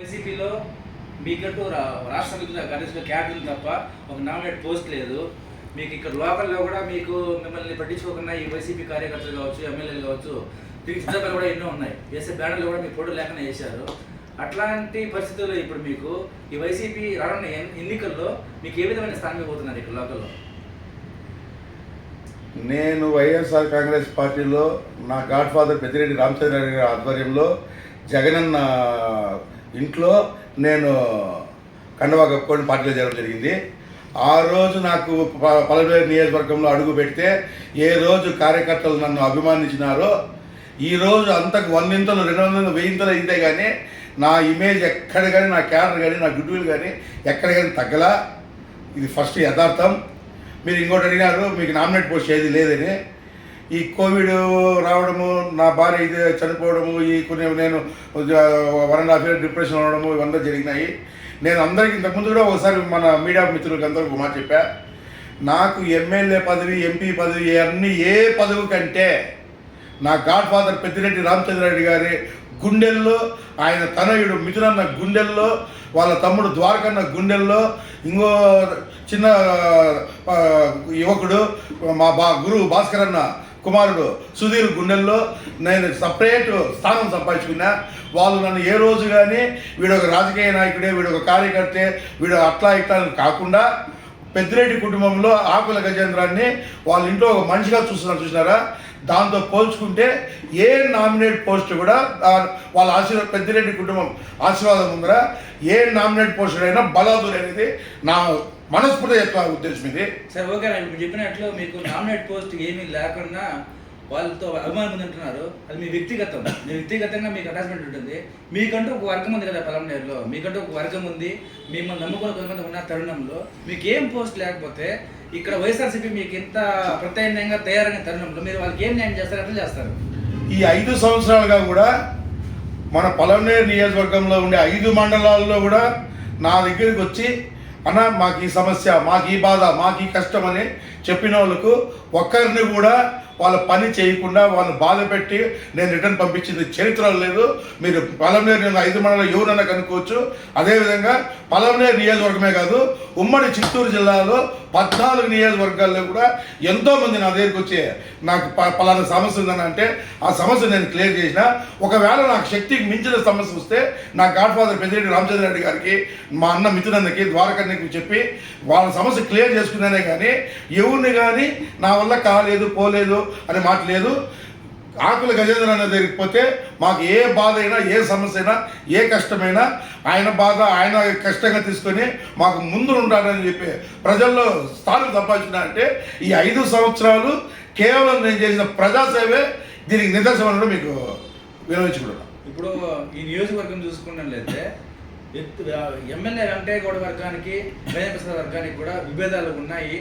వైసీపీలో మీకంటూ రా- రాష్ట్ర సమితిలో కనీసం క్యాడర్లు తప్ప ఒక నామినేట్ పోస్ట్ లేదు. మీకు ఇక్కడ లోకల్లో కూడా మీకు మిమ్మల్ని పట్టించుకోకుండా ఈ వైసీపీ కార్యకర్తలు కావచ్చు ఎమ్మెల్యేలు కావచ్చు దీనికి కూడా ఎన్నో ఉన్నాయి. వేసే బ్యానర్లు కూడా మీ ఫోటో లేకుండా వేశారు అట్లాంటి పరిస్థితుల్లో ఇప్పుడు మీకు ఈ వైసీపీ రానున్న ఎన్నికల్లో మీకు ఏ విధమైన స్థానం ఇవ్వబోతున్నారు ఇక్కడ లోకల్లో? నేను వైఎస్ఆర్ కాంగ్రెస్ పార్టీలో నా గాడ్ ఫాదర్ పెద్దిరెడ్డి రామచంద్రారెడ్డి గారి ఆధ్వర్యంలో జగనన్న ఇంట్లో నేను కండవా కప్పుకొని పార్టీలో చేరడం జరిగింది. ఆ రోజు నాకు ప- పలవేరు నియోజకవర్గంలో అడుగు పెడితే ఏ రోజు కార్యకర్తలు నన్ను అభిమానించినారో ఈ రోజు అంతకు వందింతలు రెండు వందలు వెయ్యింతలు అయితే కానీ నా ఇమేజ్ ఎక్కడ కానీ నా క్యాడర్ కానీ నా గుడ్విల్ కానీ ఎక్కడ కానీ తగ్గలా. ఇది ఫస్ట్ యథార్థం. మీరు ఇంకోటి అడిగినారు మీకు నామినేట్ పోస్ట్ ఏది లేదని. ఈ కోవిడ్ రావడము నా భార్య ఇది చనిపోవడము ఈ కొన్ని నేను one and half year depression అవడము ఇవన్నీ జరిగినాయి. నేను అందరికీ ఇంతకుముందు కూడా ఒకసారి మన మీడియా మిత్రులకు అందరికీ మా మాట చెప్పా. నాకు ఎమ్మెల్యే పదవి ఎంపీ పదవి అన్నీ ఏ పదవి కంటే నా గాడ్ ఫాదర్ పెద్దిరెడ్డి రామచంద్రారెడ్డి గారి గుండెల్లో ఆయన తనయుడు మిథునన్న గుండెల్లో వాళ్ళ తమ్ముడు ద్వారకన్న గుండెల్లో ఇంకో చిన్న యువకుడు మా బా గురువు భాస్కర్ అన్న కుమారుడు సుధీర్ గుండెల్లో నేను సపరేట్ స్థానం సంపాదించుకున్నా. వాళ్ళు నన్ను ఏ రోజు కానీ వీడు ఒక రాజకీయ నాయకుడే వీడు ఒక కార్యకర్తే వీడు అట్లా ఇట్లా అని కాకుండా పెద్దిరెడ్డి కుటుంబంలో ఆకుల గజేంద్రాన్ని వాళ్ళ ఇంట్లో ఒక మనిషిగా చూస్తున్నారు చూసినారా? దాంతో పోల్చుకుంటే ఏ నామినేట్ పోస్ట్ కూడా వాళ్ళ ఆశీర్వాద పెద్దిరెడ్డి కుటుంబం ఆశీర్వాదం ఉందరా. ఏ నామినేట్ పోస్ట్ అయినా బలాదురు అనేది నా మనస్ఫూర్తి చెప్పే ఉద్దేశం ఇది సరే ఓకే ఇప్పుడు చెప్పినట్లు మీకు నామినేట్ పోస్ట్ ఏమీ లేకుండా వాళ్ళతో అభిమానం ఉంది అంటున్నారు అది మీ వ్యక్తిగతం. మీ వ్యక్తిగతంగా మీకు అటాచ్మెంట్ ఉంటుంది. మీకంటూ ఒక వర్గం ఉంది కదా పలంనేరులో మీకంటూ ఒక వర్గం ఉంది. మిమ్మల్ని నమ్ముకున్న కొంతమంది ఉన్న తరుణంలో. మీకు ఏం పోస్ట్ లేకపోతే ఇక్కడ వైఎస్ఆర్సీపీ మీకు ఇంత ప్రత్యామ్నాయంగా తయారైన తరుణంలో మీరు వాళ్ళకి ఏం న్యాయం చేస్తారు ఎట్లా చేస్తారు? ఈ ఐదు సంవత్సరాలుగా కూడా మన పలమనేరు నియోజకవర్గంలో ఉండే ఐదు మండలాల్లో కూడా నా దగ్గరికి వచ్చి అన్న మాకు ఈ సమస్య మాకు ఈ బాధ మాకు ఈ కష్టం అని చెప్పిన వాళ్ళకు ఒక్కరిని కూడా వాళ్ళ పని చేయకుండా వాళ్ళని బాధ పెట్టి నేను రిటర్న్ పంపించింది చరిత్ర లేదు. మీరు పలమనేరు నేను ఐదు మండలం ఎవరన్నా కనుక్కోవచ్చు. అదేవిధంగా పలమనేరు నియోజకవర్గమే కాదు ఉమ్మడి చిత్తూరు జిల్లాలో పద్నాలుగు నియోజకవర్గాల్లో కూడా ఎంతోమంది నా దగ్గరికి వచ్చి నాకు ప- పలానా సమస్య ఉందని అంటే ఆ సమస్య నేను క్లియర్ చేసిన. ఒకవేళ నాకు శక్తికి మించిన సమస్య వస్తే నా గాడ్ ఫాదర్ పెద్దిరెడ్డి రామచంద్ర రెడ్డి గారికి మా అన్న మిథునన్నకి ద్వారకన్నకి చెప్పి వాళ్ళ సమస్య క్లియర్ చేసుకున్నానే కానీ ఎవరిని కానీ నా వల్ల కాలేదు పోలేదు అనే మాట లేదు. ఆకుల గజేంద్ర అన్న దగ్గరికి పోతే మాకు ఏ బాధ అయినా ఏ సమస్య అయినా ఏ కష్టమైనా ఆయన బాధ ఆయన కష్టంగా తీసుకొని మాకు ముందు ఉంటాడని చెప్పి ప్రజల్లో స్థానం సంపాదించిన అంటే ఈ ఐదు సంవత్సరాలు కేవలం నేను చేసిన ప్రజాసేవే దీనికి నిదర్శనం అని మీకు వినవించుకుంటున్నాను ఇప్పుడు ఈ నియోజకవర్గం చూసుకున్నట్లయితే ఎమ్మెల్యే ఎమ్మెల్యే వెంకయ్యగౌడ వర్గానికి ప్రసాద్ వర్గానికి కూడా విభేదాలు ఉన్నాయి.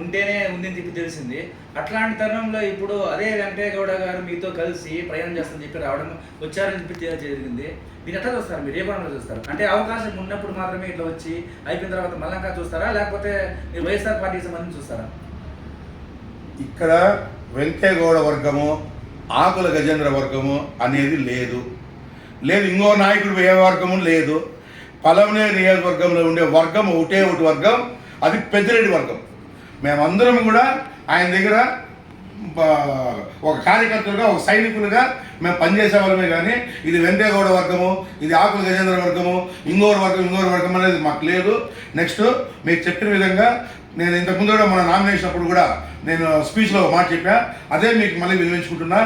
ఉంటేనే ఉందని చెప్పి తెలిసింది. అట్లాంటి తరుణంలో ఇప్పుడు అదే వెంకయ్యగౌడ గారు మీతో కలిసి ప్రయాణం చేస్తారని చెప్పి రావడం వచ్చారని చెప్పి జరిగింది. దీన్ని ఎట్లా చూస్తారు? మీరు ఏ పనులు చూస్తారు? అంటే అవకాశం ఉన్నప్పుడు మాత్రమే ఇట్లా వచ్చి అయిపోయిన తర్వాత మళ్ళా చూస్తారా? లేకపోతే మీరు వైఎస్ఆర్ పార్టీకి సంబంధించి చూస్తారా? ఇక్కడ వెంకయ్యగౌడ వర్గము ఆకుల గజేంద్ర వర్గము అనేది లేదు. లేదు ఇంకో నాయకుడు ఏ వర్గము లేదు. పలమనే నియోజకవర్గంలో ఉండే వర్గం ఒకటే ఒకటి వర్గం అది పెద్దిరెడ్డి వర్గం. మేమందరం కూడా ఆయన దగ్గర ఒక కార్యకర్తలుగా ఒక సైనికులుగా మేము పనిచేసే వాళ్ళమే కానీ ఇది వెంకయ్యగౌడ వర్గము ఇది ఆకుల గజేంద్ర వర్గము ఇంగోరు వర్గం ఇంగోరు వర్గం అనేది మాకు లేదు. నెక్స్ట్ మీకు చెప్పిన విధంగా నేను ఇంతకుముందు కూడా మన నామినేషన్ అప్పుడు కూడా నేను స్పీచ్లో మాట చెప్పా. అదే మీకు మళ్ళీ వినిపించుకుంటున్నా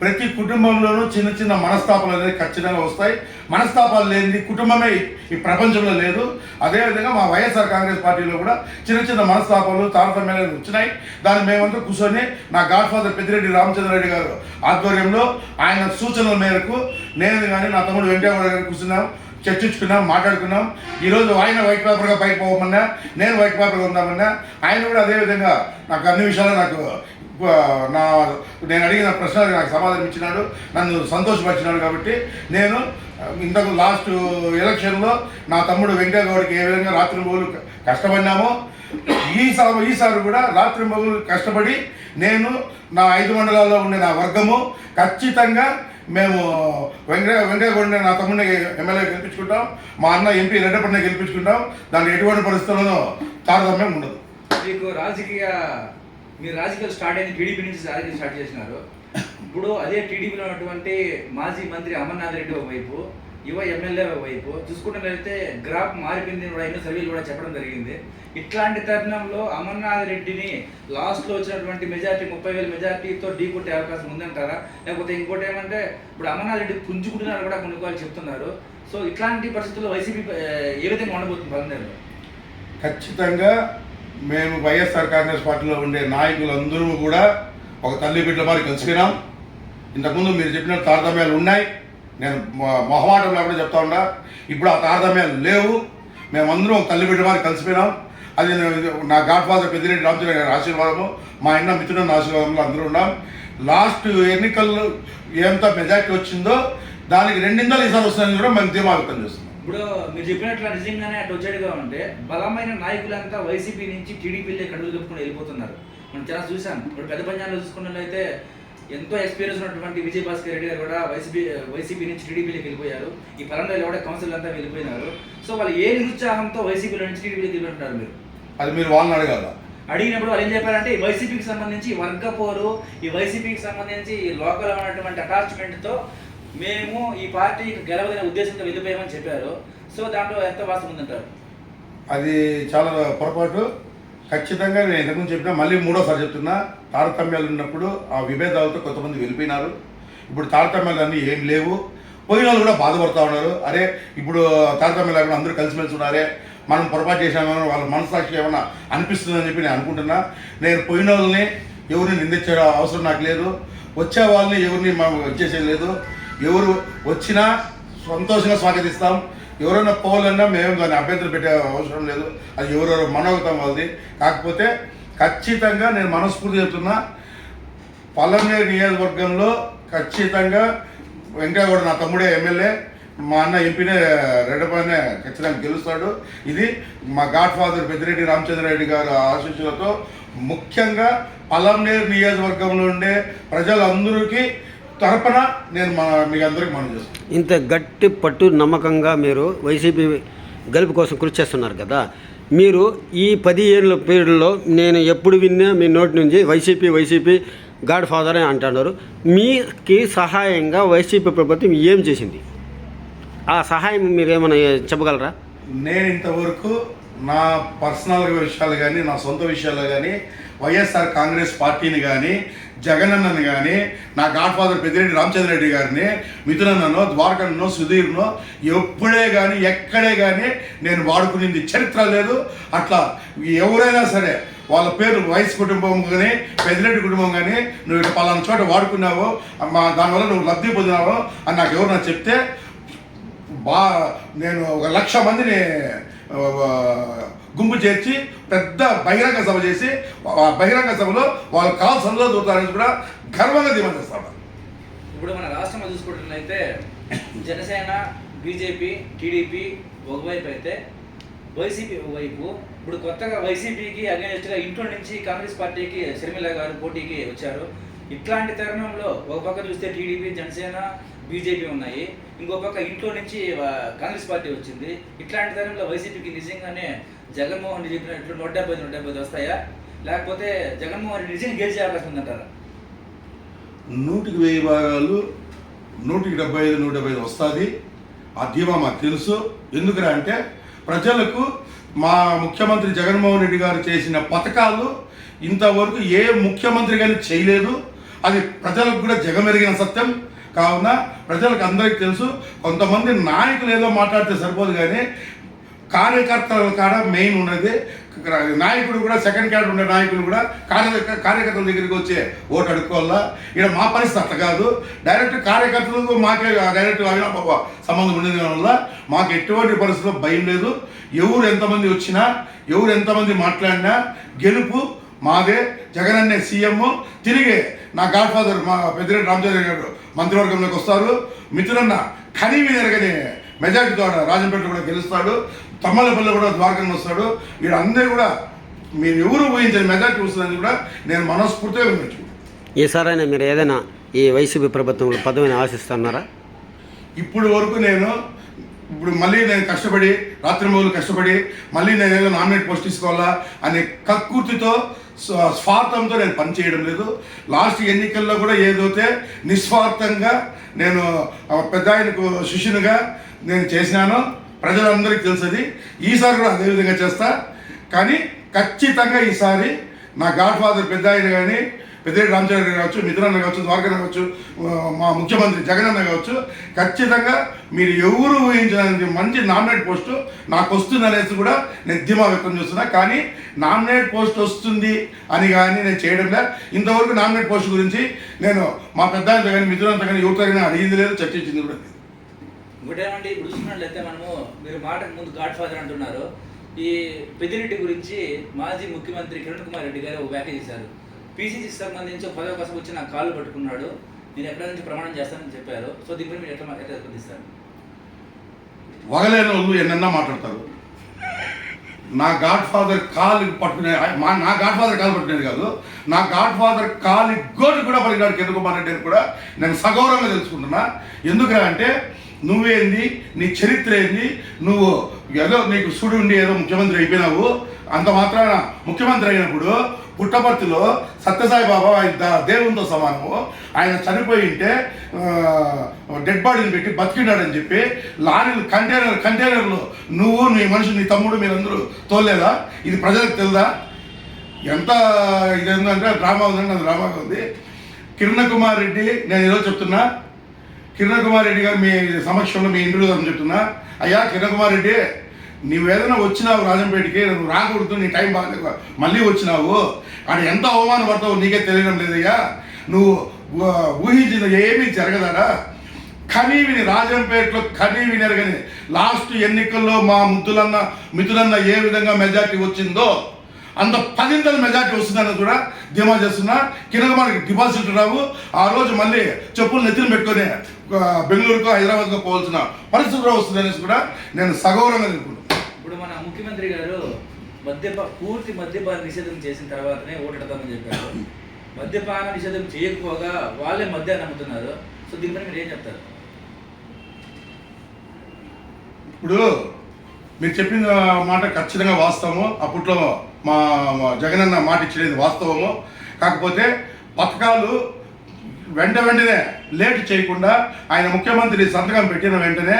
ప్రతి కుటుంబంలోనూ చిన్న చిన్న మనస్తాపాలు అనేది ఖచ్చితంగా వస్తాయి. మనస్తాపాలు లేనిది కుటుంబమే ఈ- ప్రపంచంలో లేదు. అదేవిధంగా మా వైఎస్ఆర్ కాంగ్రెస్ పార్టీలో కూడా చిన్న చిన్న మనస్తాపాలు తారతమ్యాలు వచ్చినాయి. దాన్ని మేమంతా కూర్చొని నా గాడ్ ఫాదర్ పెద్దిరెడ్డి రామచంద్రరెడ్డి గారు ఆధ్వర్యంలో ఆయన సూచనల మేరకు నేను కానీ నా తమ్ముడు వెంకయ్య గారు కూర్చున్నాం చర్చించుకున్నాం మాట్లాడుకున్నాం. ఈరోజు ఆయన వైట్ పేపర్గా పైకి పోవమన్నా నేను వైట్ పేపర్గా ఉందామన్నా ఆయన కూడా అదేవిధంగా నాకు అన్ని విషయాలు నాకు నా నేను అడిగిన ప్రశ్నలకు నాకు సమాధానం ఇచ్చినాడు. నన్ను సంతోషపరిచినాడు కాబట్టి నేను ఇంతకు లాస్ట్ ఎలక్షన్లో నా తమ్ముడు వెంకయ్య ఏ విధంగా రాత్రి మొగులు కష్టపడినామో ఈసారి ఈసారి కూడా రాత్రి మొగులు కష్టపడి నేను నా ఐదు మండలాల్లో ఉండే నా వర్గము ఖచ్చితంగా మేము వెంకట వెంకటగౌడ నా తమ్ముడిని ఎమ్మెల్యే గెలిపించుకుంటాం. మా అన్న ఎంపీ రెడ్డపడిని గెలిపించుకుంటాం. దానికి ఎటువంటి పరిస్థితుల్లో తారతమ్యం ఉండదు. మీకు రాజకీయ మీరు రాజకీయాలు స్టార్ట్ అయిన టీడీపీ నుంచి రాజకీయాలు స్టార్ట్ చేసినారు. ఇప్పుడు అదే టీడీపీలో ఉన్నటువంటి మాజీ మంత్రి అమర్నాథ్ రెడ్డి ఒకవైపు యువ ఎమ్మెల్యే ఒకవైపు చూసుకున్నట్లయితే గ్రాఫ్ మారిపోయింది కూడా ఎన్నో సర్వేలు కూడా చెప్పడం జరిగింది. ఇట్లాంటి తరుణంలో అమర్నాథ్ రెడ్డిని లాస్ట్లో వచ్చినటువంటి మెజార్టీ ముప్పై వేల మెజార్టీతో ఢీ కొట్టే అవకాశం ఉందంటారా? లేకపోతే ఇంకోటి ఏమంటే ఇప్పుడు అమర్నాథ్ రెడ్డి పుంజుకుంటున్నారు కూడా కొన్ని వాళ్ళు చెప్తున్నారు. సో ఇట్లాంటి పరిస్థితుల్లో వైసీపీ ఏ విధంగా ఉండబోతుంది పలనేరులో ఖచ్చితంగా మేము వైఎస్ఆర్ కాంగ్రెస్ పార్టీలో ఉండే నాయకులందరూ కూడా ఒక తల్లి బిడ్డ మరి కలిసిపోయినాం. ఇంతకుముందు మీరు చెప్పిన తారతమ్యాలు ఉన్నాయి. నేను మొహమాటం లేకుండా చెప్తా ఉన్నా. ఇప్పుడు ఆ తారతమ్యాలు లేవు. మేమందరం ఒక తల్లి బిడ్డ మరి కలిసిపోయినాం. అది నేను- నా గాడ్ ఫాదర్ పెద్దిరెడ్డి రామచంద్ర గారి ఆశీర్వాదము మా అన్న మిత్రుడు ఆశీర్వాదంలో అందరూ ఉన్నాం. లాస్ట్ ఎన్నికల్లో ఎంత మెజార్టీ వచ్చిందో దానికి రెండింతలు ఈసారి వస్తుందని కూడా మేము ధీమా వ్యక్తం చేస్తున్నాం. ఇప్పుడు మీరు చెప్పినట్లు నిజంగానే అటు వచ్చేట్టుగా ఉంటే బలమైన నాయకులంతా వైసీపీ నుంచి టీడీపీలో కడుగు చెప్పుకుని వెళ్ళిపోతున్నారు. మనం చాలా చూసాం ఇప్పుడు పెద్ద పంజాబ్లో చూసుకున్నట్లయితే ఎంతో ఎక్స్పీరియన్స్ ఉన్నటువంటి విజయ్ భాస్కర్ రెడ్డి గారు కూడా వైసీపీ వైసీపీ నుంచి టీడీపీలోకి వెళ్ళిపోయారు. ఈ పరంలో కూడా కౌన్సిల్ అంతా వెళ్ళిపోయినారు. సో వాళ్ళు ఏ నిరుత్సాహంతో వైసీపీలో నుంచి టీడీపీలోకి వెళ్ళిపోతున్నారు మీరు? అది మీరు వాళ్ళని అడగాల? అడిగినప్పుడు వాళ్ళు ఏం చెప్పారంటే ఈ వైసీపీకి సంబంధించి ఈ వర్గ పోరు ఈ వైసీపీకి సంబంధించి ఈ లోకల్ ఉన్నటువంటి అటాచ్మెంట్తో మేము ఈ పార్టీ గెలవదనే ఉద్దేశంతో వెళ్ళిపోయామని చెప్పారు. సో దాంట్లో ఎంత వాస్తవం ఉందంటారు? అది చాలా పొరపాటు. ఖచ్చితంగా నేను ఇంతకుముందు చెప్పినా మళ్ళీ మూడోసారి చెప్తున్నా తారతమ్యాలు ఉన్నప్పుడు ఆ విభేదాలతో కొంతమంది వెళ్ళిపోయినారు. ఇప్పుడు తారతమ్యాలు అన్నీ ఏం లేవు. పోయిన వాళ్ళు కూడా బాధపడుతూ ఉన్నారు. అరే ఇప్పుడు తారతమ్యాలు లేకుండా అందరూ కలిసిమెలిసి ఉన్నారే మనం పొరపాటు చేసామని వాళ్ళ మనసాక్షి ఏమైనా అనిపిస్తుందని చెప్పి నేను అనుకుంటున్నా. నేను పోయిన వాళ్ళని ఎవరిని నిందించే అవసరం నాకు లేదు. వచ్చే వాళ్ళని ఎవరిని మనం వచ్చేసేది లేదు. ఎవరు వచ్చినా సంతోషంగా స్వాగతిస్తాం. ఎవరైనా పోవాలన్నా మేము దాన్ని అభ్యంతరం పెట్టే అవసరం లేదు. అది ఎవరెవరు మనోగతం వాళ్ళది. కాకపోతే ఖచ్చితంగా నేను మనస్ఫూర్తి చెప్తున్నా పల్లనేరు నియోజకవర్గంలో ఖచ్చితంగా వెంకయ్యగౌడ నా తమ్ముడే ఎమ్మెల్యే మా అన్న ఎంపీనే రెడ్డపైనే ఖచ్చితంగా గెలుస్తాడు. ఇది మా గాడ్ ఫాదర్ పెద్దిరెడ్డి రామచంద్రారెడ్డి గారు ఆశీస్సులతో ముఖ్యంగా పలంనేరు నియోజకవర్గంలో ఉండే ప్రజలందరికీ తరపున నేను మా అందరికి మనం చేస్తాను ఇంత గట్టి పట్టు నమ్మకంగా మీరు వైసీపీ గెలుపు కోసం కృషి చేస్తున్నారు కదా మీరు ఈ పది ఏళ్ళ పీరియడ్లో నేను ఎప్పుడు విన్నా మీ నోటి నుంచి వైసీపీ వైసీపీ గాడ్ ఫాదర్ అని అంటున్నారు. మీకి సహాయంగా వైసీపీ ప్రభుత్వం ఏం చేసింది? ఆ సహాయం మీరు ఏమైనా చెప్పగలరా? నేను ఇంతవరకు నా పర్సనల్ విషయాలు కానీ నా సొంత విషయాలు కానీ వైఎస్ఆర్ కాంగ్రెస్ పార్టీని కానీ జగనన్నని కానీ నా గాడ్ ఫాదర్ పెద్దిరెడ్డి రామచంద్ర రెడ్డి గారిని మిథునన్ననో ద్వారకన్నో సుధీర్నో ఎప్పుడే కానీ ఎక్కడే కానీ నేను వాడుకునేది చరిత్ర లేదు. అట్లా ఎవరైనా సరే వాళ్ళ పేరు వైస్ కుటుంబం కానీ పెద్దిరెడ్డి కుటుంబం కానీ నువ్వు ఇట్లా పలానా చోట వాడుకున్నావు మా దానివల్ల నువ్వు లబ్ధి పొందినావు అని నాకు ఎవరైనా చెప్తే బా నేను ఒక లక్ష మందిని గుంపు చేర్చి పెద్ద బహిరంగ సభ చేసి ఆ బహిరంగ సభలో వాళ్ళు కాల్ సందులో దూరుతారని కూడా గర్వంగా దిమాన్ చేస్తాను ఇప్పుడు మన రాష్ట్రంలో చూసుకుంటున్నైతే జనసేన బీజేపీ టీడీపీ ఒకవైపు అయితే వైసీపీ ఒకవైపు ఇప్పుడు కొత్తగా వైసీపీకి అగేనిస్ట్గా ఇంట్లో నుంచి కాంగ్రెస్ పార్టీకి షర్మిల గారు పోటీకి వచ్చారు. ఇట్లాంటి తరుణంలో ఒక పక్క చూస్తే టీడీపీ జనసేన బీజేపీ ఉన్నాయి. ఇంకో పక్క ఇంట్లో నుంచి కాంగ్రెస్ పార్టీ వచ్చింది. ఇట్లాంటి తరుణంలో వైసీపీకి నిజంగానే జగన్మోహన్ రెడ్డి చెప్పినట్లు నూట డెబ్బై నూట డెబ్బై వస్తాయా? లేకపోతే జగన్మోహన్ రెడ్డి నిజంగా గెలిచే అవకాశం ఉందంటారా? నూటికి వెయ్యి భాగాలు నూటికి డెబ్బై ఐదు నూట డెబ్బై ఐదు వస్తుంది. ఆ ధీమా మాకు తెలుసు. ఎందుకురా అంటే ప్రజలకు మా ముఖ్యమంత్రి జగన్మోహన్ రెడ్డి గారు చేసిన పథకాలు ఇంతవరకు ఏ ముఖ్యమంత్రి కానీ చేయలేదు. అది ప్రజలకు కూడా జగమెరిగిన సత్యం. కావున ప్రజలకు అందరికీ తెలుసు. కొంతమంది నాయకులు ఏదో మాట్లాడితే సరిపోదు కానీ కార్యకర్తల కాడ మెయిన్ ఉన్నది. నాయకుడు కూడా సెకండ్ క్యాడర్ ఉండే నాయకులు కూడా కార్య కార్యకర్తల దగ్గరికి వచ్చే ఓటు అడుక్కోవాలా? ఇక్కడ మా పరిస్థితి అట్ట కాదు. డైరెక్ట్ కార్యకర్తలకు మాకే డైరెక్ట్ అవినాబాబు సంబంధం ఉండేది వల్ల మాకు ఎటువంటి పరిస్థితిలో భయం లేదు. ఎవరు ఎంతమంది వచ్చినా ఎవరు ఎంతమంది మాట్లాడినా గెలుపు మాదే. జగన్ అనే సీఎం తిరిగి నా గాడ్ ఫాదర్ మా పెద్దిరెడ్డి రామచంద్ర గారు మంత్రివర్గంలోకి వస్తారు. మిత్రులన్న కనీవి జరగని మెజార్టీ ద్వారా రాజంపేట కూడా గెలుస్తాడు. తమ్మలపల్లి కూడా ద్వారకంగా వస్తాడు. వీళ్ళందరూ కూడా మీరు ఎవరు ఊహించని మెజార్టీ వస్తుందని కూడా నేను మనస్ఫూర్తిగా వినిపించుకుంటాను ఈసారైనా మీరు ఏదైనా ఈ వైసీపీ ప్రభుత్వంలో పదవిని ఆశిస్తున్నారా? ఇప్పుడు వరకు నేను ఇప్పుడు మళ్ళీ నేను కష్టపడి రాత్రి కష్టపడి మళ్ళీ నేను ఏదో నామినేట్ పోస్ట్ తీసుకోవాలా అనే కక్కుర్తితో స్వ- స్వార్థంతో నేను పనిచేయడం లేదు. లాస్ట్ ఎన్నికల్లో కూడా ఏదైతే నిస్వార్థంగా నేను పెద్ద ఆయనకు శిష్యునిగా నేను చేసినానో ప్రజలందరికీ తెలుసది. ఈసారి కూడా అదే విధంగా చేస్తా. కానీ ఖచ్చితంగా ఈసారి నా గాడ్ ఫాదర్ పెద్ద ఆయన కానీ పెద్దిరెడ్డి రామచంద్ర కావచ్చు మిత్రన్న కావచ్చు ద్వారకన్న కావచ్చు మా ముఖ్యమంత్రి జగనన్న కావచ్చు ఖచ్చితంగా మీరు ఎవరు ఊహించడానికి మంచి నామినేట్ పోస్టు నాకు వస్తుంది అనేసి కూడా నేను ధీమా వ్యక్తం చేస్తున్నా. కానీ నామినేట్ పోస్ట్ వస్తుంది అని కానీ నేను చేయడం లేదు. ఇంతవరకు నామినేట్ పోస్ట్ గురించి నేను మా పెద్ద కానీ మిత్రులంతా కానీ యువత కానీ అడిగింది లేదు చర్చించింది కూడా లేదు ఇప్పుడు చూసినట్లయితే మనము మీరు మాటకు ముందు గాడ్ ఫాదర్ అంటున్నారు. ఈ పెద్దిరెడ్డి గురించి మాజీ ముఖ్యమంత్రి కిరణ్ కుమార్ రెడ్డి గారు ఒక వ్యాఖ్య చేశారు. పీసీసీ సంబంధించి ఒక పదవి కోసం వచ్చి నా కాళ్ళు పట్టుకున్నాడు. నేను ఎక్కడి నుంచి ప్రమాణం చేస్తానని చెప్పారు. సో దీనిపై మీరు ఎట్లా ఎట్లా స్పందిస్తారు వగలేని వాళ్ళు ఎన్నెన్నా మాట్లాడతారు. నా గాడ్ ఫాదర్ కాలు పట్టుకునే మా నా గాడ్ ఫాదర్ కాలు పట్టుకునేది కాదు. నా గాడ్ ఫాదర్ కాలు గోటి కూడా పలికినాడు కిరణ్ కుమార్ రెడ్డి అని కూడా నేను సగౌరవంగా తెలుసుకుంటున్నా. ఎందుకంటే అంటే నువ్వేంది? నీ చరిత్ర ఏంది నువ్వు ఏదో నీకు సుడి ఉండి ఏదో ముఖ్యమంత్రి అయిపోయినావు. అంత మాత్రాన ముఖ్యమంత్రి అయినప్పుడు పుట్టపర్తిలో సత్యసాయి బాబా ఆయన దేవునితో సమానము. ఆయన చనిపోయి ఉంటే డెడ్ బాడీని పెట్టి బతికినాడని చెప్పి లారీలు కంటైనర్ కంటైనర్లు నువ్వు నీ మనిషి నీ తమ్ముడు మీరందరూ తోలేదా? ఇది ప్రజలకు తెలుదా? ఎంత ఇదేంటంటే డ్రామా ఉందంటే అది డ్రామాగా ఉంది. కిరణ్ కుమార్ రెడ్డి నేను ఈరోజు చెప్తున్నా కిరణ్ కుమార్ రెడ్డి గారు మీ సమక్షంలో మీ ఇంటిలో చెప్తున్నా అయ్యా కిరణ్ కుమార్ రెడ్డి నీవేదైనా వచ్చినావు రాజంపేటకి నువ్వు రాకూడదు నీ టైం బాగా మళ్ళీ వచ్చినావు. ఆడ ఎంత అవమాన పడతావు నీకే తెలియడం లేదయ్యా. నువ్వు ఊహించిన ఏమీ జరగదాడా కనీ విని రాజంపేటలో కనీ వినరు కానీ లాస్ట్ ఎన్నికల్లో మా ముద్దులన్న మిత్రులన్న ఏ విధంగా మెజార్టీ వచ్చిందో అంత పదింతల మెజార్టీ వస్తుందని కూడా ధీమా చేస్తున్నా. కింద మనకి డిపాజిట్ రావు. ఆ రోజు మళ్ళీ చెప్పులు నెత్తిన పెట్టుకొని బెంగళూరుకో హైదరాబాద్కో పోవాల్సిన పరిస్థితి వస్తుంది అనేసి కూడా నేను సగౌరవంగా తెలుపుకుంటున్నాను ఇప్పుడు మన ముఖ్యమంత్రి గారు మద్యపా పూర్తి మద్యపాన నిషేధం చేసిన తర్వాతనే ఓటెడతామని చెప్పారు. మద్యపాన నిషేధం చేయకపోగా వాళ్ళే మద్యాన్ని అమ్ముతున్నారు. సో దీనిపై మీరు ఏం చెప్తారు? ఇప్పుడు మీరు చెప్పిన మాట ఖచ్చితంగా వాస్తవము. అప్పట్లో మా జగనన్న మాట ఇచ్చలేదు వాస్తవము. కాకపోతే పథకాలు వెంట వెంటనే లేట్ చేయకుండా ఆయన ముఖ్యమంత్రి సంతకం పెట్టిన వెంటనే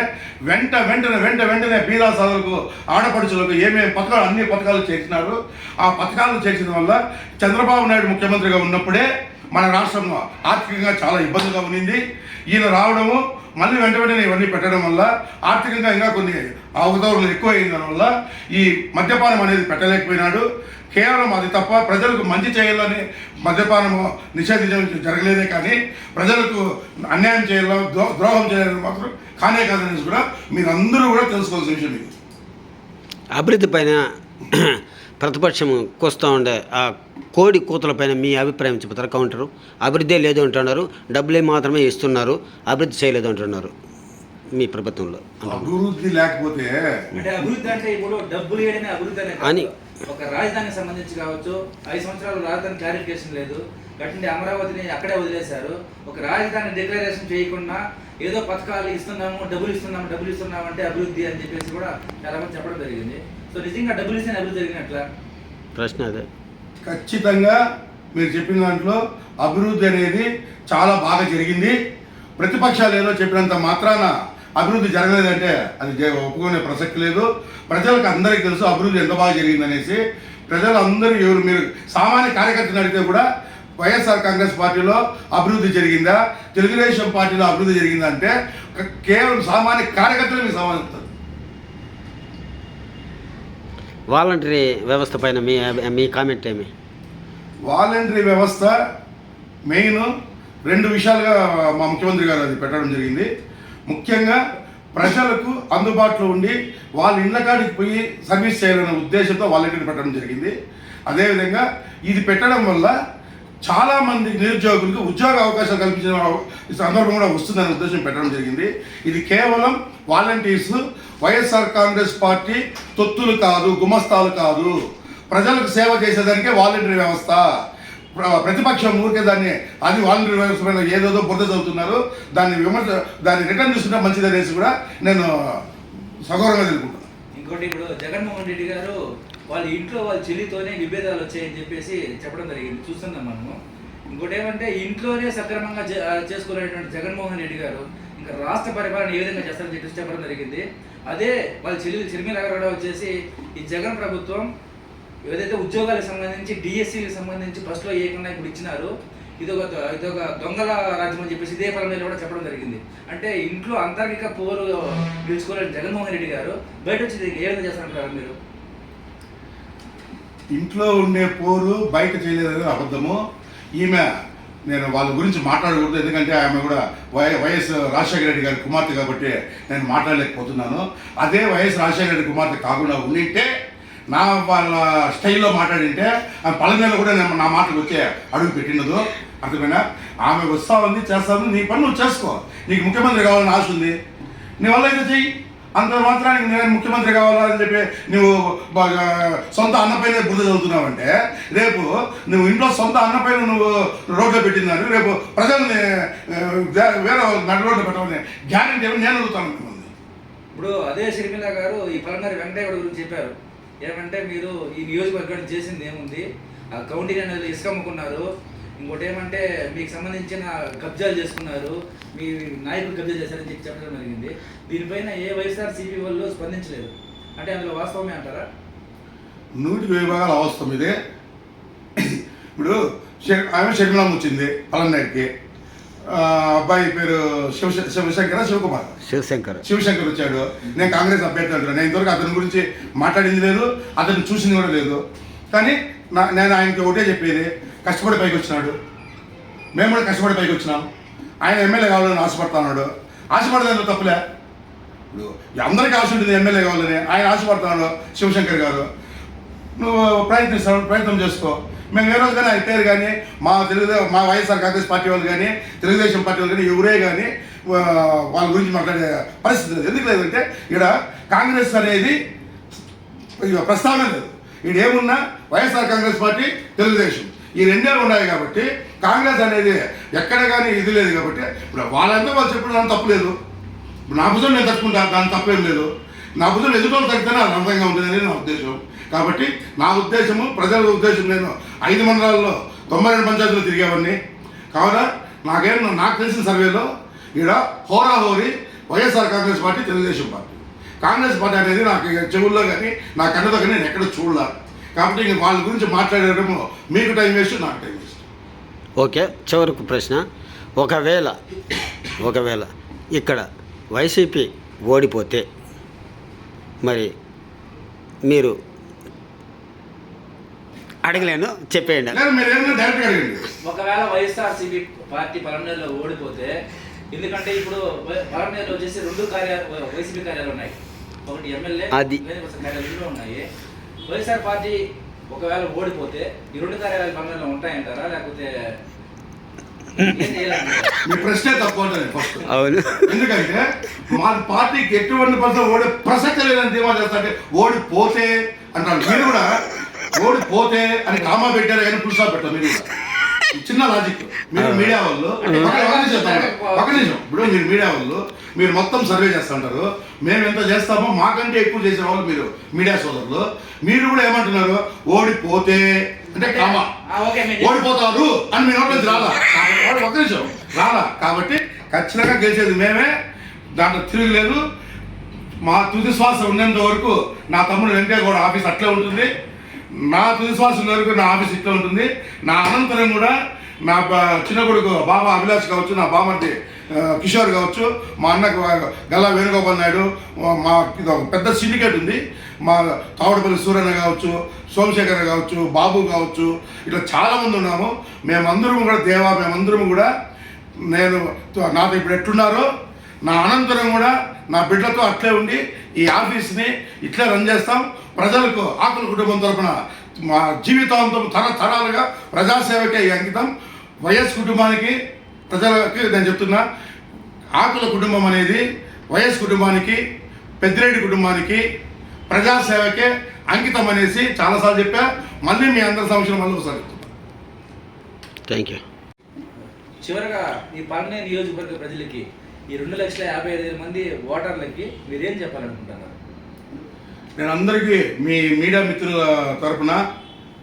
వెంట వెంటనే వెంట వెంటనే బీదా సాధులకు ఆడపడుచులకు ఏమేమి పథకాలు అన్ని పథకాలు చేసినారు. ఆ పథకాలు చేసిన వల్ల చంద్రబాబు నాయుడు ముఖ్యమంత్రిగా ఉన్నప్పుడే మన రాష్ట్రంలో ఆర్థికంగా చాలా ఇబ్బందిగా ఉన్నింది. ఈయన రావడము మళ్ళీ వెంట వెంటనే ఇవన్నీ పెట్టడం వల్ల ఆర్థికంగా ఇంకా కొన్ని అవకతవకలు ఎక్కువ అయిన వల్ల ఈ మద్యపానం అనేది పెట్టలేకపోయినాడు. కేవలం అది తప్ప ప్రజలకు మంచి చేయాలని మద్యపానము నిషేధించడం జరగలేదే కానీ ప్రజలకు అన్యాయం చేయాలో ద్రో- ద్రోహం చేయాలని మాత్రం కానే కాదనేసి కూడా మీరందరూ కూడా తెలుసుకోవాల్సిన విషయం ఇది. అభివృద్ధి పైన ప్రతిపక్షం కూస్తూ ఉండే ఆ కోడి కూతల పైన మీ అభిప్రాయం చెప్తారు కౌంటరు అభివృద్ధి లేదు అంటున్నారు డబ్బులే మాత్రమే ఇస్తున్నారు అభివృద్ధి చేయలేదు అంటున్నారు మీ ప్రభుత్వంలో. అభివృద్ధి లేకపోతే అభివృద్ధి అంటే ఇప్పుడు డబ్బులు. అని- ఒక రాజధానికి సంబంధించి కావచ్చు ఐదు సంవత్సరాలు రాజధాని క్లారిఫికేషన్ లేదు కట్టింది అమరావతిని అక్కడే వదిలేశారు ఒక రాజధాని డిక్లరేషన్ చేయకుండా ఏదో పథకాలు ఇస్తున్నాము డబ్బులు ఇస్తున్నాము డబ్బులు ఇస్తున్నాము అంటే అభివృద్ధి అని చెప్పేసి కూడా చాలా మంది చెప్పడం జరిగింది సో నిజంగా డబ్బులు ఇస్తే అభివృద్ధి జరిగినట్లా? ప్రశ్న అదే. ఖచ్చితంగా మీరు చెప్పిన దాంట్లో అభివృద్ధి అనేది చాలా బాగా జరిగింది. ప్రతిపక్షాలు ఏదో చెప్పినంత మాత్రాన అభివృద్ధి జరగలేదంటే అది ఒప్పుకునే ప్రసక్తి లేదు. ప్రజలకు అందరికీ తెలుసు అభివృద్ధి ఎంత బాగా జరిగింది అనేసి ప్రజలందరూ ఎవరు మీరు సామాన్య కార్యకర్తలు అడిగితే కూడా వైఎస్ఆర్ కాంగ్రెస్ పార్టీలో అభివృద్ధి జరిగిందా? తెలుగుదేశం పార్టీలో అభివృద్ధి జరిగిందా అంటే కేవలం సామాన్య కార్యకర్తలు మీకు సమాధానం వాలంటరీ వ్యవస్థ పైన మీ మీ కామెంట్ ఏమి? వాలంటరీ వ్యవస్థ మెయిన్ రెండు విషయాలుగా మా ముఖ్యమంత్రి గారు అది పెట్టడం జరిగింది. ముఖ్యంగా ప్రజలకు అందుబాటులో ఉండి వాళ్ళ ఇళ్ళ కాడికి పోయి సర్వీస్ చేయాలనే ఉద్దేశంతో వాలంటీర్ పెట్టడం జరిగింది. అదేవిధంగా ఇది పెట్టడం వల్ల చాలామంది నిరుద్యోగులకు ఉద్యోగ అవకాశాలు కల్పించిన సందర్భం కూడా వస్తుందనే ఉద్దేశం పెట్టడం జరిగింది. ఇది కేవలం వాలంటీర్స్ వైఎస్ఆర్ కాంగ్రెస్ పార్టీ తొత్తులు కాదు గుమస్తాలు కాదు. ప్రజలకు సేవ చేసేదానికే వాలంటీర్ వ్యవస్థ. ప్రతిపక్షం ఊరికే దాన్ని అది వాలంటీర్ వ్యవస్థ ఏదేదో బురద చదువుతున్నారు. దాన్ని విమర్శ దాన్ని రిటర్న్ తీసుకుంటే మంచిది అనేసి కూడా నేను సగౌరవంగా తెలుపుకుంటాను ఇంకోటి ఇప్పుడు జగన్మోహన్ రెడ్డి గారు వాళ్ళ ఇంట్లో వాళ్ళ చెల్లితోనే విభేదాలు వచ్చాయని చెప్పేసి చెప్పడం జరిగింది. చూస్తున్నాం మనము. ఇంకోటి ఏమంటే ఇంట్లోనే సక్రమంగా చేసుకునేటువంటి జగన్మోహన్ రెడ్డి గారు ఇంకా రాష్ట్ర పరిపాలన ఏ విధంగా చేస్తారని చెప్పి చెప్పడం జరిగింది. అదే వాళ్ళ చెల్లి చిరిమిల కూడా వచ్చేసి ఈ జగన్ ప్రభుత్వం ఏదైతే ఉద్యోగాలకు సంబంధించి డిఎస్సికి సంబంధించి ఫస్ట్లో ఏకుండా ఇప్పుడు ఇచ్చినారు ఇదొక ఇదొక ఇది ఒక దొంగల రాజ్యం అని చెప్పేసి ఇదే పరంగా కూడా చెప్పడం జరిగింది. అంటే ఇంట్లో అంతర్గిక పోరు గెలుచుకోలేని జగన్మోహన్ రెడ్డి గారు బయట వచ్చి ఏ విధంగా చేస్తారంటారు మీరు? ఇంట్లో ఉండే పోరు బయట చేయలేదనేది అబద్ధము. ఈమె నేను వాళ్ళ గురించి మాట్లాడకూడదు ఎందుకంటే ఆమె కూడా వై వైఎస్ రాజశేఖర రెడ్డి గారి కుమార్తె కాబట్టి నేను మాట్లాడలేకపోతున్నాను. అదే వైఎస్ రాజశేఖర రెడ్డి కుమార్తె కాకుండా ఉండింటే నా వాళ్ళ స్టైల్లో మాట్లాడింటే ఆమె పలనేళ్ళు కూడా నేను నా మాటకు వచ్చే అడుగు పెట్టినదు అర్థమైనా ఆమె వస్తా ఉంది చేస్తా ఉంది నీ పని నువ్వు చేసుకో. నీకు ముఖ్యమంత్రి కావాలని ఆశ ఉంది. నీ వల్ల అయితే చెయ్యి. అంత మాత్రానికి నేను ముఖ్యమంత్రి కావాలని చెప్పి నువ్వు బాగా సొంత అన్నపైన బుద్ధి చదువుతున్నావంటే రేపు నువ్వు ఇంట్లో సొంత అన్నపైన నువ్వు రోడ్లో పెట్టిందని రేపు ప్రజల్ని వేరే నడు రోడ్డు పెట్టమని గ్యారెంటీ ఏమని నేను అడుగుతాను మిమ్మల్ని ఇప్పుడు అదే షర్మిల గారు ఈ పలనారి వెంకటయ్య గురించి చెప్పారు. ఏమంటే మీరు ఈ నియోజకవర్గం చేసింది ఏముంది? ఆ కౌంటీ అనేది ఇసుక అమ్ముకున్నారు. ఇంకోటి ఏమంటే మీకు సంబంధించిన కబ్జాలు చేసుకున్నారు మీ నాయకులు కబ్జా చేశారని చెప్పి చెప్పడం జరిగింది. దీనిపైన ఏ వైఎస్ఆర్ సిపి వాళ్ళు స్పందించలేదు. అంటే అందులో వాస్తవమే అంటారా? నూటికి విభాగాల అవసరం ఇది ఇప్పుడు ఆమె షర్మిలం వచ్చింది పలనాడికి అబ్బాయి పేరు శివ శివశంకర శివకుమార్. శివశంకర్. శివశంకర్ వచ్చాడు. నేను కాంగ్రెస్ అభ్యర్థి అంటున్నాను నేను ఇంతవరకు అతని గురించి మాట్లాడింది లేదు అతను చూసింది కూడా లేదు. కానీ నా నేను ఆయనకి ఒకటే చెప్పేది కష్టపడి పైకి వచ్చినాడు. మేము కూడా కష్టపడి పైకి వచ్చినాం. ఆయన ఎమ్మెల్యే కావాలని ఆశపడుతున్నాడు ఆశపడలేదు తప్పులే. అందరికీ ఆశ ఉంటుంది ఎమ్మెల్యే కావాలని. ఆయన ఆశపడుతున్నాడు శివశంకర్ గారు. నువ్వు ప్రయత్నిస్తావు ప్రయత్నం చేసుకో. మేము ఏ రోజు కానీ ఆయన పేరు కానీ మా తెలుగుదేశం మా వైఎస్ఆర్ కాంగ్రెస్ పార్టీ వాళ్ళు కానీ తెలుగుదేశం పార్టీ వాళ్ళు కానీ ఎవరే కానీ వాళ్ళ గురించి మాట్లాడే పరిస్థితి లేదు. ఎందుకు లేదంటే ఇక్కడ కాంగ్రెస్ అనేది ప్రస్తావన లేదు. ఈడేమున్నా వైఎస్ఆర్ కాంగ్రెస్ పార్టీ తెలుగుదేశం. ఈ రెండే ఉన్నాయి కాబట్టి కాంగ్రెస్ అనేది ఎక్కడ కానీ ఇది లేదు కాబట్టి ఇప్పుడు వాళ్ళంతా వాళ్ళు చెప్పిన దాని ఇప్పుడు నా భుజం నేను తట్టుకుంటా దాని తప్పేం లేదు. నా భుజం ఎదుటోళ్ళు తగ్గితేనే అది అర్థంగా ఉంటుంది నా ఉద్దేశం. కాబట్టి నా ఉద్దేశము ప్రజల ఉద్దేశం నేను ఐదు మండలాల్లో తొంభై రెండు పంచాయతీలు తిరిగేవాడిని. కావున నాకేం నాకు తెలిసిన సర్వేలో ఇక్కడ హోరాహోరీ YSR Congress party Telugu Desam party. Congress party అనేది నాకు చెవుల్లో కానీ నా కళ్ళతో కానీ నేను ఎక్కడ చూడలే. కాబట్టి ఇంక వాళ్ళ గురించి మాట్లాడేటము మీకు టైం వేస్ట్ నాకు టైం వేస్ట్. ఓకే చివరికి ప్రశ్న. ఒకవేళ ఒకవేళ ఇక్కడ వైసీపీ ఓడిపోతే మరి మీరు అడగలేను చెప్పేయండి. ఒకవేళ వైఎస్ఆర్ సిపి పార్టీ పలంనేరులో ఓడిపోతే ఎందుకంటే ఇప్పుడు పలంనేరులో వచ్చేసి రెండు కార్యాలు వైసీపీ కార్యాలు ఉన్నాయి. ఒకటి ఎమ్మెల్యే అది. ఉన్నాయి. వైఎస్ఆర్ పార్టీ ఒకవేళ ఓడిపోతే ఈ రెండు కార్యాలయాలు పలంనేరులో ఉంటాయంటారా? లేకపోతే? మీ ప్రశ్నే తప్పు ఫస్ట్ అవును. ఎందుకంటే మా పార్టీకి ఎటువంటి పరిస్థితుల్లో ఓడే ప్రసక్తి లేదని ధీమా చేస్తా అంటే ఓడిపోతే అంటారు. మీరు కూడా ఓడిపోతే అని కామా పెట్టారు కానీ పురుషా పెట్టారు మీరు చిన్న లాజిక్ మీరు మీడియా వాళ్ళు ఒక నిమిషం ఇప్పుడు మీరు మీడియా వాళ్ళు మీరు మొత్తం సర్వే చేస్తుంటారు మేము ఎంత చేస్తామో మాకంటే ఎక్కువ చేసే వాళ్ళు మీరు మీడియా సోదరులు. మీరు కూడా ఏమంటున్నారు? ఓడిపోతే అంటే కామా? ఓడిపోతారు అని మీ నోట్ నుంచి రాలా? కాబట్టి ఒక నిమిషం. రాలా? కాబట్టి ఖచ్చితంగా గెలిచేది మేమే. దాంట్లో తిరగలేదు మా తుది శ్వాస ఉన్నంత వరకు నా తమ్ముడు వెంకయ్య కూడా ఆఫీస్ అట్లే ఉంటుంది. నా తుది శ్వాస ఉన్న వరకు నా ఆఫీస్ ఇట్లా ఉంటుంది. నా అనంతరం కూడా నా చిన్న కొడుకు బాబా అభిలాష్ కావచ్చు నా బామర్ది కిషోర్ కావచ్చు మా అన్నకు గల్లా వేణుగోపాల్ నాయుడు మా- ఇది ఒక పెద్ద సిండికేట్ ఉంది. మా తావడపల్లి సూర్యన్న కావచ్చు సోమశేఖర్ కావచ్చు బాబు కావచ్చు ఇట్లా చాలామంది ఉన్నాము. మేమందరం కూడా దేవా మేమందరం కూడా నేను నాతో ఇప్పుడు ఎట్లున్నారో నా అనంతరం కూడా నా బిడ్డతో అట్లే ఉండి ఈ ఆఫీస్ని ఇట్లే రన్ చేస్తాం. ప్రజలకు ఆకుల కుటుంబం తరపున మా జీవితాంతం తరతరాలుగా ప్రజాసేవకే ఈ అంకితం. వైఎస్ కుటుంబానికి ప్రజలకి నేను చెప్తున్నా ఆకుల కుటుంబం అనేది వైఎస్ కుటుంబానికి పెద్దిరెడ్డి కుటుంబానికి ప్రజాసేవకే అంకితం అనేసి చాలాసార్లు చెప్పా. మళ్ళీ మీ అందరి సమక్షంలో మళ్ళీ ఒకసారి థ్యాంక్ యూ చివరగా ఈ పల్నే నియోజకవర్గ ప్రజలకి ఈ రెండు లక్షల యాభై ఐదు వేల మంది ఓటర్లకి మీరేం చెప్పాలనుకుంటున్నారు? నేను అందరికీ మీ మీడియా మిత్రుల తరపున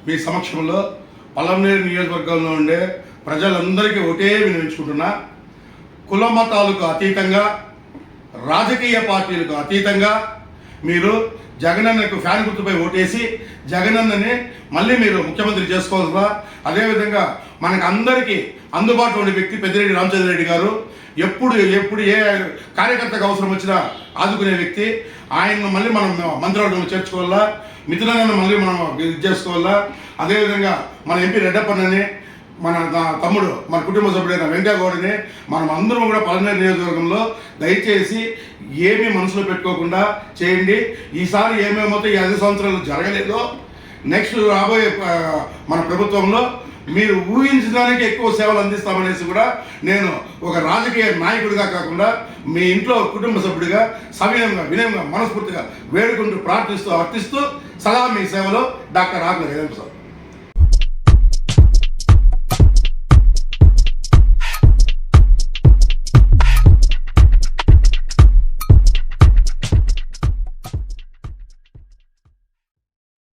మీ సమక్షంలో పలంనేరు నియోజకవర్గంలో ఉండే ప్రజలందరికీ ఒకటే వినిపించుకుంటున్నా. కుల మతాలకు అతీతంగా రాజకీయ పార్టీలకు అతీతంగా మీరు జగనన్నకు ఫ్యాన్ గుర్తుపై ఓటేసి జగనన్నని మళ్ళీ మీరు ముఖ్యమంత్రి చేసుకోవాల్సిన అదేవిధంగా మనకు అందరికీ అందుబాటులో ఉండే వ్యక్తి పెద్దిరెడ్డి రామచంద్ర రెడ్డి గారు. ఎప్పుడు ఎప్పుడు ఏ కార్యకర్తకు అవసరం వచ్చినా ఆదుకునే వ్యక్తి. ఆయన్ను మళ్ళీ మనం మంత్రివర్గంలో చేర్చుకోవాలా? మిత్రులను మళ్ళీ మనం ఇది చేసుకోవాలా? అదేవిధంగా మన ఎంపీ రెడ్డప్పన్నని మన తమ్ముడు మన కుటుంబ సభ్యుడైన వెంకయ్యగౌడని మనం అందరం కూడా పలనేరు నియోజకవర్గంలో దయచేసి ఏమీ మనసులో పెట్టుకోకుండా చేయండి. ఈసారి ఏమేమైతే ఈ ఐదు సంవత్సరాలు జరగలేదో నెక్స్ట్ రాబోయే మన ప్రభుత్వంలో మీరు ఊహించడానికి ఎక్కువ సేవలు అందిస్తామనేసి కూడా నేను ఒక రాజకీయ నాయకుడిగా కాకుండా మీ ఇంట్లో కుటుంబ సభ్యుడిగా సవినయంగా వినయంగా మనస్ఫూర్తిగా వేడుకుంటూ ప్రార్థిస్తూ అర్థిస్తూ సదా మీ సేవలో డాక్టర్ ఆకుల సార్